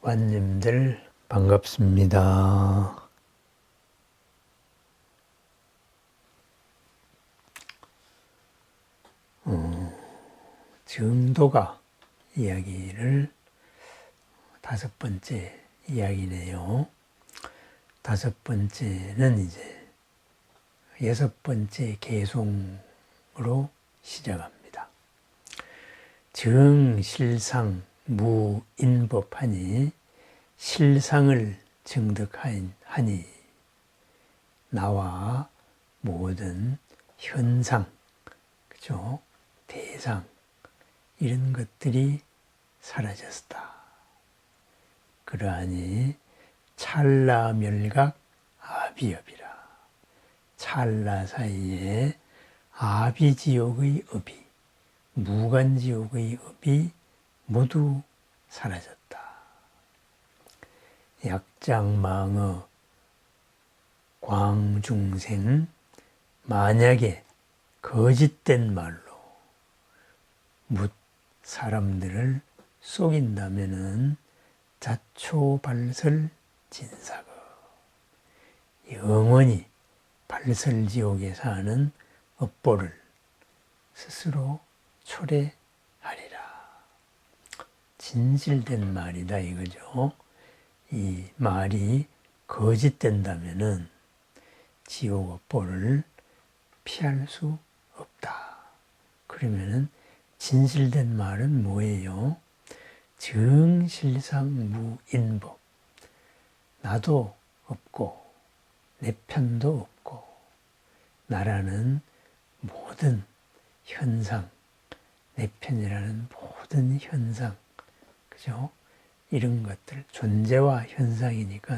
고관님들 반갑습니다. 어, 정도가 이야기를 다섯 번째 이야기네요. 다섯 번째는 이제 여섯 번째 개송으로 시작합니다. 정실상 무인법하니 실상을 증득하니 나와 모든 현상, 그죠? 대상, 이런 것들이 사라졌다. 그러하니 찰나 멸각 아비업이라. 찰나 사이에 아비지옥의 업이, 무간지옥의 업이 모두 사라졌다. 약장망어 광중생 만약에 거짓된 말로 묻 사람들을 속인다면은 자초발설 진사거 영원히 발설지옥에 사는 업보를 스스로 초래하리라. 진실된 말이다 이거죠. 이 말이 거짓된다면은 지옥 업보를 피할 수 없다. 그러면은 진실된 말은 뭐예요? 정실상 무인법. 나도 없고, 내 편도 없고, 나라는 모든 현상, 내 편이라는 모든 현상, 그죠? 이런 것들, 존재와 현상이니까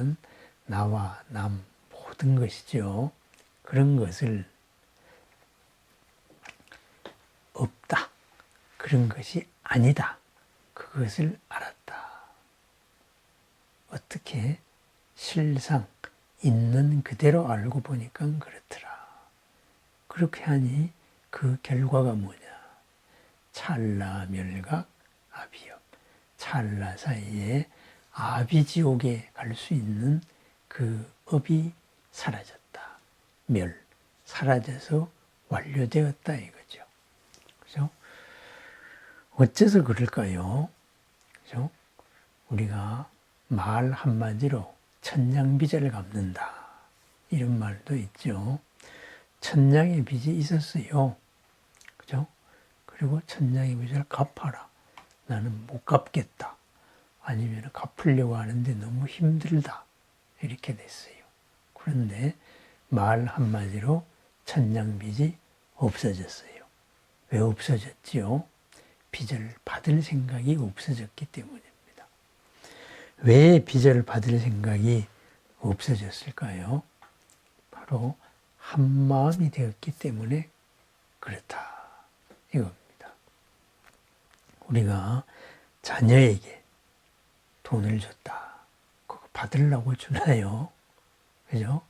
나와 남 모든 것이죠. 그런 것을 없다. 그런 것이 아니다. 그것을 알았다. 어떻게 실상 있는 그대로 알고 보니까 그렇더라. 그렇게 하니 그 결과가 뭐냐? 찰나 멸각 아비업. 찰나 사이에 아비지옥에 갈 수 있는 그 업이 사라졌다. 멸, 사라져서 완료되었다 이거죠. 그죠? 어째서 그럴까요? 그죠? 우리가 말 한마디로 천냥빚을 갚는다. 이런 말도 있죠. 천냥의 빚이 있었어요. 그죠? 그리고 천냥의 빚을 갚아라. 나는 못 갚겠다. 아니면 갚으려고 하는데 너무 힘들다. 이렇게 됐어요. 그런데 말 한마디로 천냥빚이 없어졌어요. 왜 없어졌지요? 빚을 받을 생각이 없어졌기 때문입니다. 왜 빚을 받을 생각이 없어졌을까요? 바로 한 마음이 되었기 때문에 그렇다. 이겁니다. 우리가 자녀에게 돈을 줬다. 그거 받으려고 주나요? 그죠?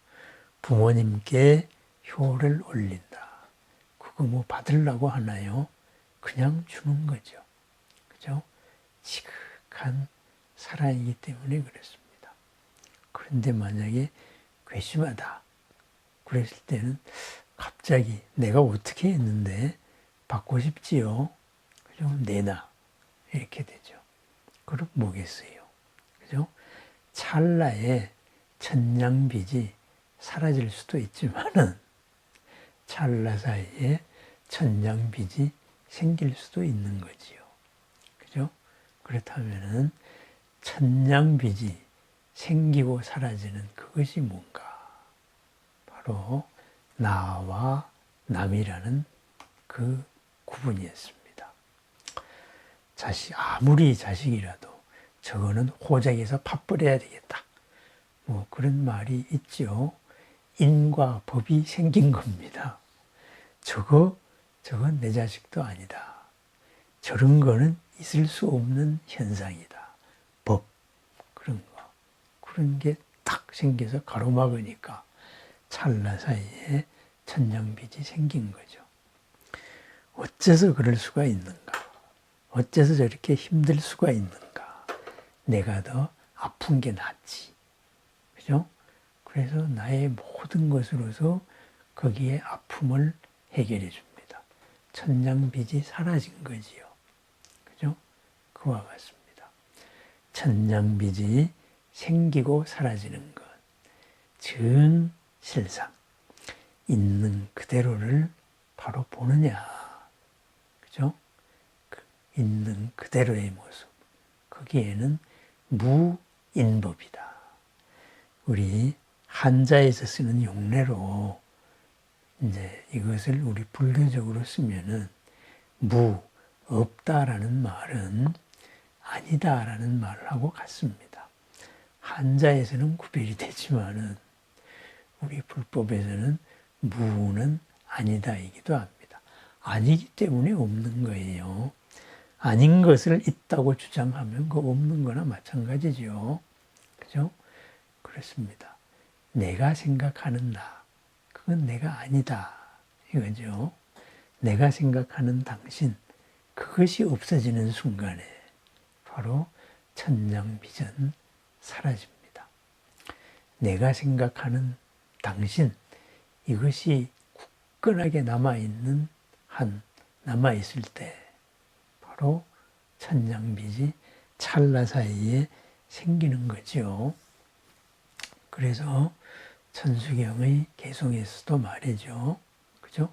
부모님께 효를 올린다. 그거 뭐 받으려고 하나요? 그냥 주는 거죠. 그죠? 지극한 사랑이기 때문에 그렇습니다. 그런데 만약에 괘씸하다. 그랬을 때는 갑자기 내가 어떻게 했는데 받고 싶지요? 그죠? 내놔. 이렇게 되죠. 그럼 뭐겠어요? 그죠? 찰나에 천냥빚이 사라질 수도 있지만은 찰나 사이에 천냥빚이 생길 수도 있는 거지요. 그죠? 그렇다면은 천냥빚이 생기고 사라지는 그것이 뭔가? 바로 나와 남이라는 그 구분이었습니다. 자식, 아무리 자식이라도 저거는 호적에서 팥벌해야 되겠다. 뭐 그런 말이 있죠. 인과 법이 생긴 겁니다. 저거, 저건 내 자식도 아니다. 저런 거는 있을 수 없는 현상이다. 법, 그런 거. 그런 게 딱 생겨서 가로막으니까 찰나 사이에 천냥빚이 생긴 거죠. 어째서 그럴 수가 있는가? 어째서 저렇게 힘들 수가 있는가? 내가 더 아픈 게 낫지. 그죠? 그래서 나의 모든 것으로서 거기에 아픔을 해결해 줍니다. 천냥빚이 사라진 거지요. 그죠? 그와 같습니다. 천냥빚이 생기고 사라지는 것. 전 실상. 있는 그대로를 바로 보느냐. 그죠? 그 있는 그대로의 모습. 거기에는 무인법이다. 우리 한자에서 쓰는 용례로 이제 이것을 우리 불교적으로 쓰면은 무, 없다라는 말은 아니다라는 말하고 같습니다. 한자에서는 구별이 되지만은 우리 불법에서는 무는 아니다이기도 합니다. 아니기 때문에 없는 거예요. 아닌 것을 있다고 주장하면 그 없는 거나 마찬가지죠. 그죠? 그렇습니다. 내가 생각하는 나, 그건 내가 아니다. 이거죠. 내가 생각하는 당신, 그것이 없어지는 순간에 바로 천냥비전 사라집니다. 내가 생각하는 당신, 이것이 굳건하게 남아있는 한, 남아있을 때, 바로 천냥빚이 찰나 사이에 생기는 거죠. 그래서 천수경의 개성에서도 말이죠. 그죠?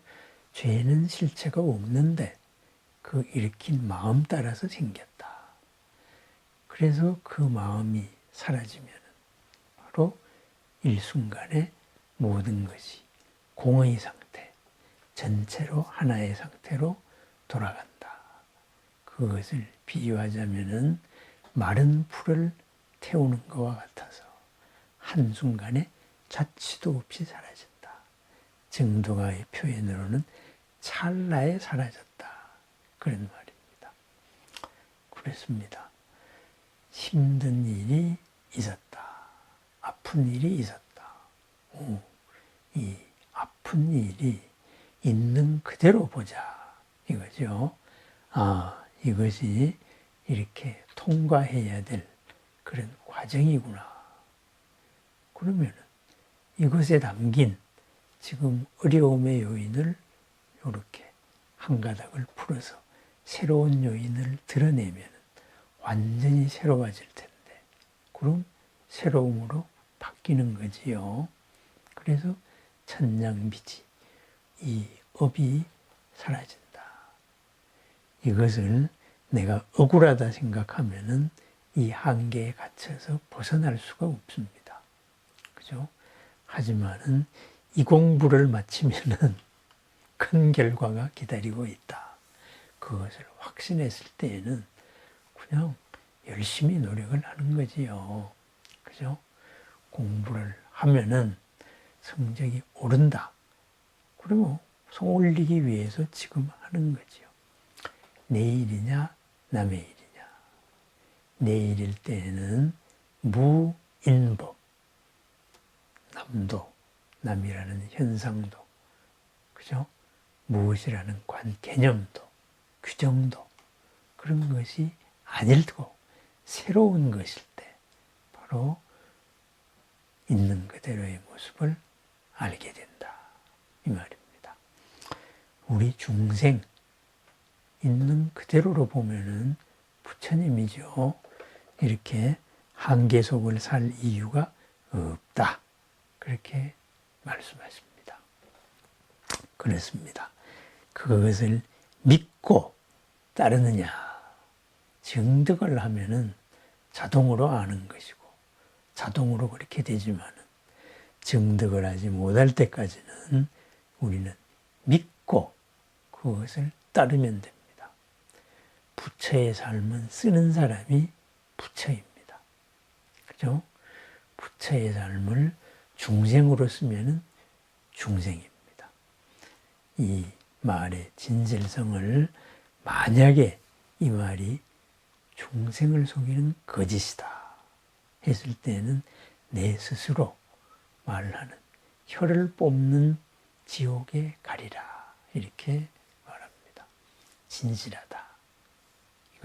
죄는 실체가 없는데 그 일으킨 마음 따라서 생겼다. 그래서 그 마음이 사라지면 바로 일순간에 모든 것이 공의 상태, 전체로 하나의 상태로 돌아간다. 그것을 비유하자면은 마른 풀을 태우는 것과 같아서 한순간에 자취도 없이 사라진다. 증도가의 표현으로는 찰나에 사라졌다. 그런 말입니다. 그렇습니다. 힘든 일이 있었다. 아픈 일이 있었다. 오, 이 아픈 일이 있는 그대로 보자. 이거죠. 아, 이것이 이렇게 통과해야 될 그런 과정이구나. 그러면 이것에 담긴 지금 어려움의 요인을 이렇게 한 가닥을 풀어서 새로운 요인을 드러내면 완전히 새로워질 텐데, 그럼 새로움으로 바뀌는 거지요. 그래서 천냥비지, 이 업이 사라진다. 이것을 내가 억울하다 생각하면은 이 한계에 갇혀서 벗어날 수가 없습니다. 그죠? 하지만은 이 공부를 마치면은 큰 결과가 기다리고 있다. 그것을 확신했을 때에는 그냥 열심히 노력을 하는 거지요. 그죠? 공부를 하면은 성적이 오른다. 그러면 성 올리기 위해서 지금 하는 거지요. 내 일이냐, 남의 일이냐. 내 일일 때에는 무인법. 남도, 남이라는 현상도, 그죠? 무엇이라는 관, 개념도, 규정도, 그런 것이 아닐 고 새로운 것일 때, 바로 있는 그대로의 모습을 알게 된다. 이 말입니다. 우리 중생, 있는 그대로로 보면은 부처님이죠. 이렇게 한계 속을 살 이유가 없다. 그렇게 말씀하십니다. 그렇습니다. 그것을 믿고 따르느냐. 증득을 하면은 자동으로 아는 것이고, 자동으로 그렇게 되지만은 증득을 하지 못할 때까지는 우리는 믿고 그것을 따르면 됩니다. 부처의 삶은 쓰는 사람이 부처입니다. 그죠? 부처의 삶을 중생으로 쓰면은 중생입니다. 이 말의 진실성을 만약에 이 말이 중생을 속이는 거짓이다 했을 때는 내 스스로 말하는 혀를 뽑는 지옥에 가리라 이렇게 말합니다. 진실하다.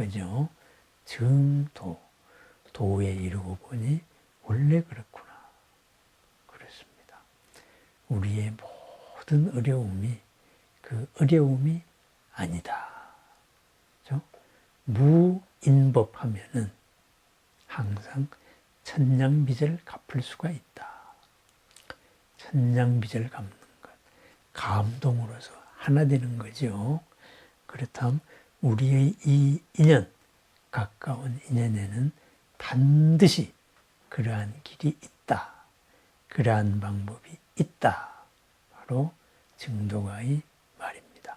이거죠. 정도 도에 이르고 보니 원래 그렇구나. 그렇습니다. 우리의 모든 어려움이 그 어려움이 아니다. 그죠? 무인법하면은 항상 천냥빚을 갚을 수가 있다. 천냥빚을 갚는 것. 감동으로서 하나 되는 거죠. 그렇다면 우리의 이 인연, 가까운 인연에는 반드시 그러한 길이 있다. 그러한 방법이 있다. 바로 증도가의 말입니다.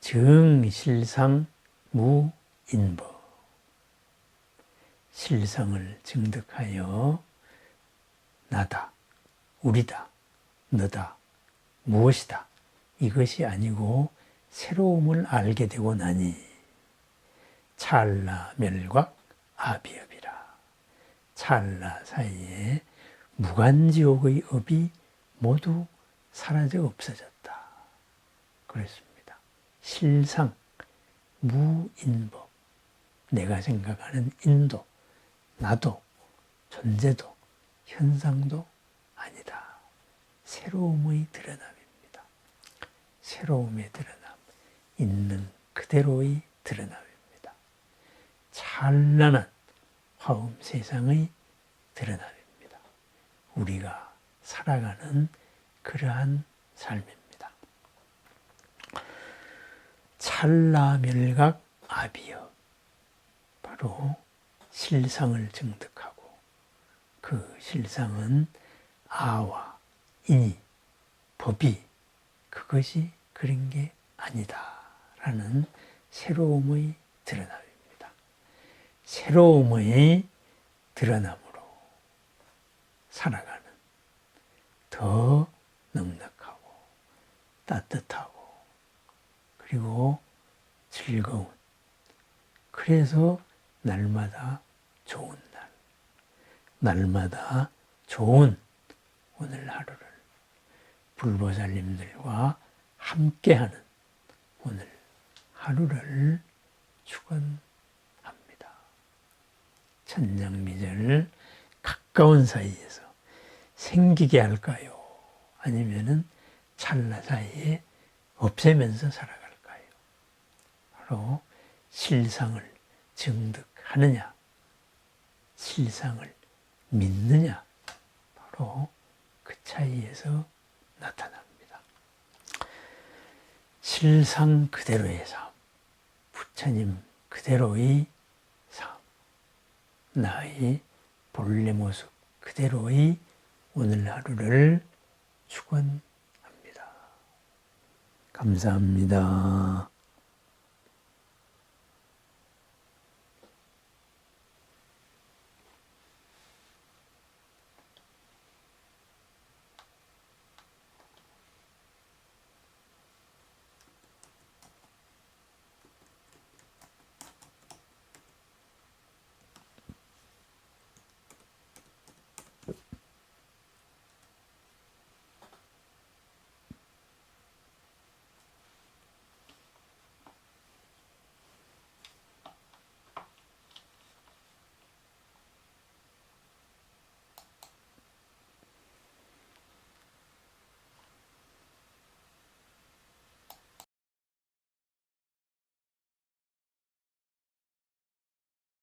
증실상 무인법. 실상을 증득하여 나다, 우리다, 너다, 무엇이다. 이것이 아니고 새로움을 알게 되고 나니 찰나 멸각 아비업이라. 찰나 사이에 무간지옥의 업이 모두 사라져 없어졌다. 그랬습니다. 실상, 무인법. 내가 생각하는 인도, 나도, 존재도, 현상도 아니다. 새로움의 드러남입니다. 새로움의 드러남. 있는 그대로의 드러남입니다. 찬란한 화음 세상의 드러남입니다. 우리가 살아가는 그러한 삶입니다. 찰나멸각 아비여 바로 실상을 증득하고 그 실상은 아와 인이 법이 그것이 그런 게 아니다 라는 새로움의 드러남입니다. 새로움의 드러남으로 살아가는 더 넉넉하고 따뜻하고 그리고 즐거운 그래서 날마다 좋은 날 날마다 좋은 오늘 하루를 불보살님들과 함께하는 오늘 하루를 축원합니다. 천냥미절 가까운 사이에서 생기게 할까요? 아니면은 찰나 사이에 없애면서 살아갈까요? 바로 실상을 증득하느냐, 실상을 믿느냐, 바로 그 차이에서 나타납니다. 실상 그대로의 삶, 부처님 그대로의 삶, 나의 본래 모습 그대로의 오늘 하루를 축원합니다. 감사합니다.